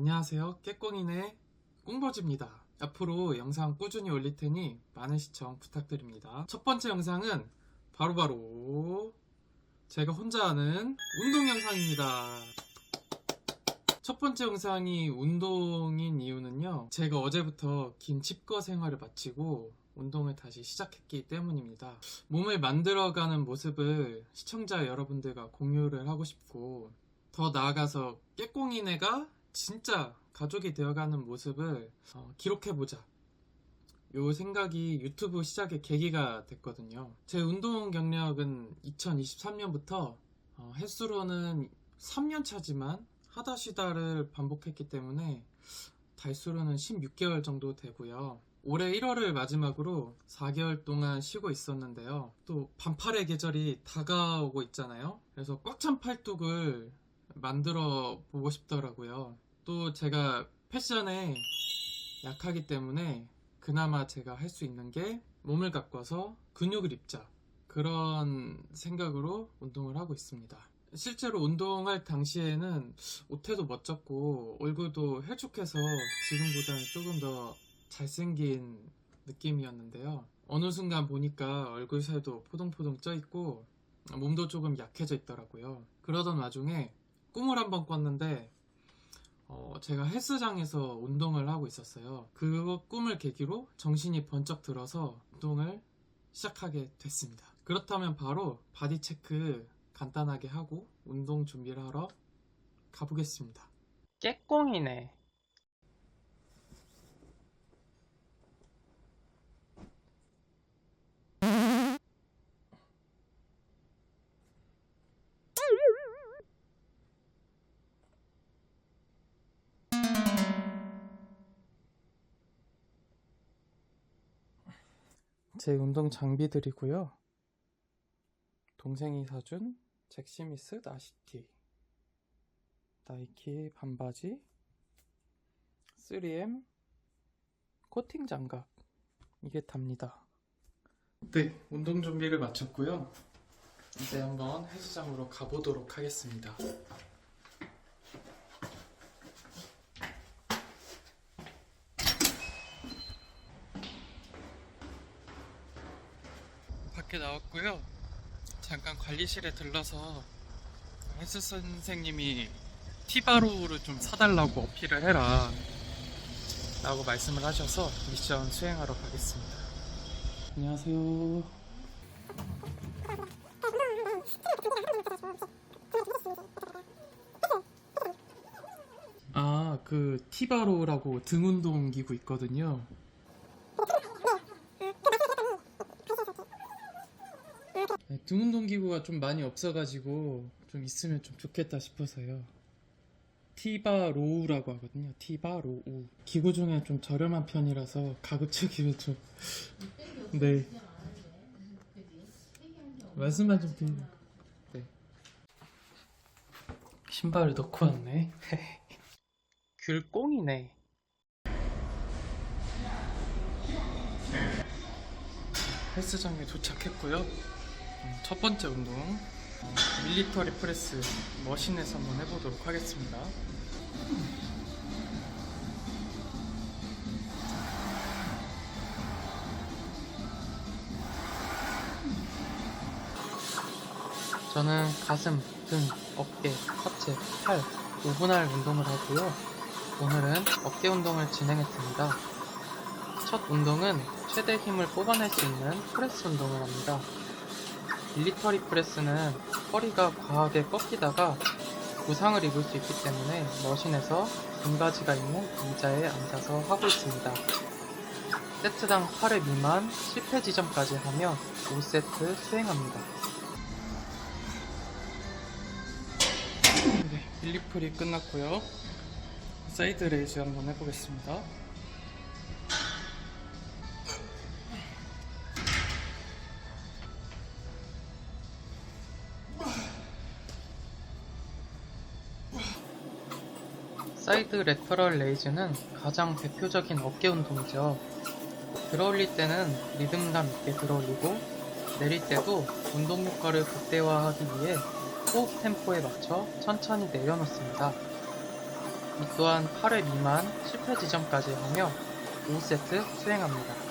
안녕하세요. 깨꽁이네 꽁버즈입니다. 앞으로 영상 꾸준히 올릴 테니 많은 시청 부탁드립니다. 첫 번째 영상은 바로 바로 제가 혼자 하는 운동 영상입니다. 첫 번째 영상이 운동인 이유는요. 제가 어제부터 긴 칩거 생활을 마치고 운동을 다시 시작했기 때문입니다. 몸을 만들어가는 모습을 시청자 여러분들과 공유를 하고 싶고 더 나아가서 깨꽁이네가 진짜 가족이 되어가는 모습을 어, 기록해보자. 요 생각이 유튜브 시작의 계기가 됐거든요. 제 운동 경력은 2023년부터 어, 횟수로는 3년 차지만 하다 쉬다를 반복했기 때문에 달수로는 16개월 정도 되고요. 올해 1월을 마지막으로 4개월 동안 쉬고 있었는데요. 또 반팔의 계절이 다가오고 있잖아요. 그래서 꽉 찬 팔뚝을 만들어 보고 싶더라고요. 또 제가 패션에 약하기 때문에 그나마 제가 할 수 있는 게 몸을 가꿔서 근육을 입자. 그런 생각으로 운동을 하고 있습니다. 실제로 운동할 당시에는 옷태도 멋졌고 얼굴도 헬쭉해서 지금보다는 조금 더 잘생긴 느낌이었는데요. 어느 순간 보니까 얼굴 살도 포동포동 쪄 있고 몸도 조금 약해져 있더라고요. 그러던 와중에 꿈을 한번 꿨는데 어, 제가 헬스장에서 운동을 하고 있었어요. 그 꿈을 계기로 정신이 번쩍 들어서 운동을 시작하게 됐습니다. 그렇다면 바로 바디 체크 간단하게 하고 운동 준비를 하러 가보겠습니다. 깨꽁이네. 제 운동 장비들이고요. 동생이 사준 잭시미스 나시티, 나이키 반바지, 3M 코팅 장갑 이게 답니다. 네, 운동 준비를 마쳤고요. 이제 한번 헬스장으로 가보도록 하겠습니다. 밖에 나왔고요. 잠깐 관리실에 들러서 헬스 선생님이 티바로우를 좀 사달라고 어필을 해라 라고 말씀을 하셔서 미션 수행하러 가겠습니다. 안녕하세요. 아, 그 티바로우라고 등 운동 기구 있거든요. 등 운동 기구가 좀 많이 없어가지고 좀 있으면 좀 좋겠다 싶어서요. 티바로우라고 하거든요. 티바로우. 기구 중에 좀 저렴한 편이라서 가급적이면 좀 네. 말씀만 좀 드리는 거. 네. 신발을 넣고 왔네. 귤꽁이네. 헬스장에 도착했고요. 음, 첫 번째 운동 어, 밀리터리 프레스 머신에서 한번 해보도록 하겠습니다. 저는 가슴, 등, 어깨, 하체, 팔, 5분할 운동을 하고요. 오늘은 어깨 운동을 진행했습니다. 첫 운동은 최대 힘을 뽑아낼 수 있는 프레스 운동을 합니다. 밀리터리 프레스는 허리가 과하게 꺾이다가 부상을 입을 수 있기 때문에 머신에서 등받이가 있는 의자에 앉아서 하고 있습니다. 세트당 8회 미만 실패 지점까지 하며 5세트 수행합니다. 네, 밀리풀이 끝났고요. 사이드 레이즈 한번 해보겠습니다. 사이드 레터럴 레이즈는 가장 대표적인 어깨 운동이죠. 들어올릴 때는 리듬감 있게 들어올리고 내릴 때도 운동 효과를 극대화하기 위해 호흡 템포에 맞춰 천천히 내려놓습니다. 이 또한 8회 미만 실패 지점까지 하며 5세트 수행합니다.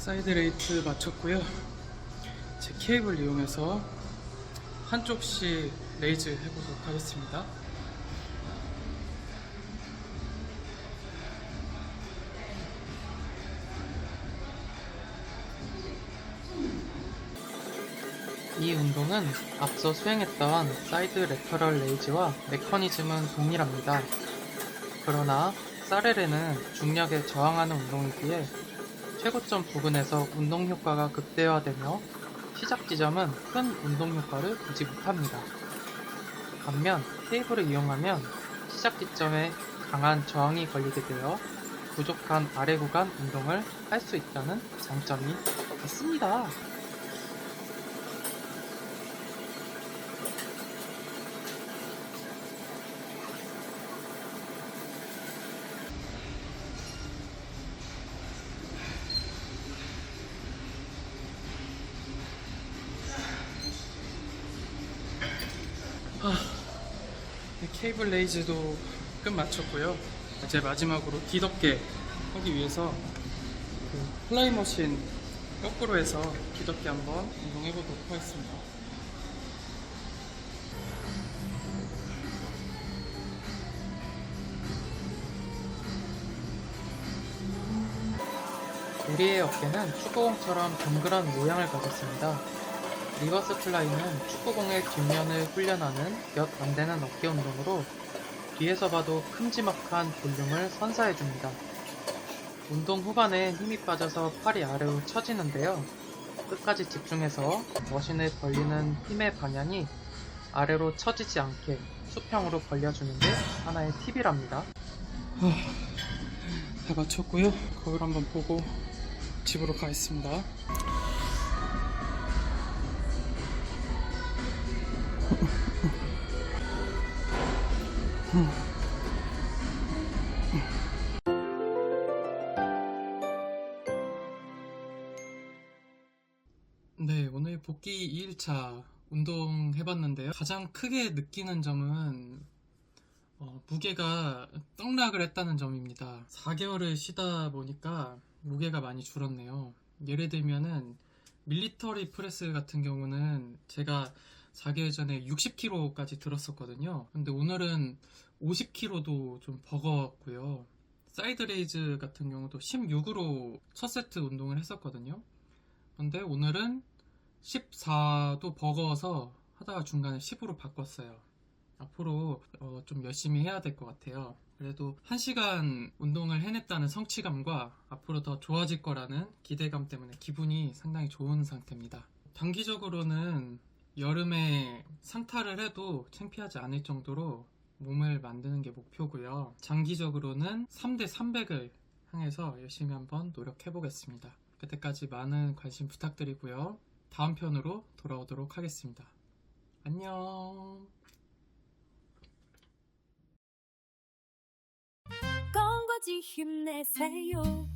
사이드 레이트 마쳤고요. 제 케이블 이용해서 한쪽씩 레이즈 해보도록 하겠습니다. 이 운동은 앞서 수행했던 사이드 레터럴 레이즈와 메커니즘은 동일합니다. 그러나 사레레는 중력에 저항하는 운동이기에 최고점 부근에서 운동 효과가 극대화되며 시작 지점은 큰 운동 효과를 보지 못합니다. 반면 테이블을 이용하면 시작 지점에 강한 저항이 걸리게 되어 부족한 아래 구간 운동을 할 수 있다는 장점이 있습니다. 케이블 레이즈도 끝 마쳤고요. 이제 마지막으로 뒤덮개 하기 위해서 그 플라이 머신 거꾸로 해서 뒤덮개 한번 운동해 보도록 하겠습니다. 우리의 어깨는 축구공처럼 동그란 모양을 가졌습니다. 리버스 플라이는 축구공의 뒷면을 훈련하는 몇 안 되는 어깨 운동으로 뒤에서 봐도 큼지막한 볼륨을 선사해줍니다. 운동 후반에 힘이 빠져서 팔이 아래로 처지는데요. 끝까지 집중해서 머신을 벌리는 힘의 방향이 아래로 처지지 않게 수평으로 벌려주는 게 하나의 팁이랍니다. 다 마쳤고요. 거울 한번 보고 집으로 가겠습니다. 복귀 2일차 운동 해봤는데요. 가장 크게 느끼는 점은 어, 무게가 떡락을 했다는 점입니다. 4개월을 쉬다 보니까 무게가 많이 줄었네요. 예를 들면은 밀리터리 프레스 같은 경우는 제가 4개월 전에 60kg까지 들었었거든요. 근데 오늘은 50kg도 좀 버거웠고요. 사이드 레이즈 같은 경우도 16으로 첫 세트 운동을 했었거든요. 근데 오늘은 14도 버거워서 하다가 중간에 10으로 바꿨어요. 앞으로 어, 좀 열심히 해야 될 것 같아요. 그래도 1시간 운동을 해냈다는 성취감과 앞으로 더 좋아질 거라는 기대감 때문에 기분이 상당히 좋은 상태입니다. 단기적으로는 여름에 상타를 해도 창피하지 않을 정도로 몸을 만드는 게 목표고요. 장기적으로는 3대 300을 향해서 열심히 한번 노력해 보겠습니다. 그때까지 많은 관심 부탁드리고요. 다음 편으로 돌아오도록 하겠습니다. 안녕. 껌거지 힘내세요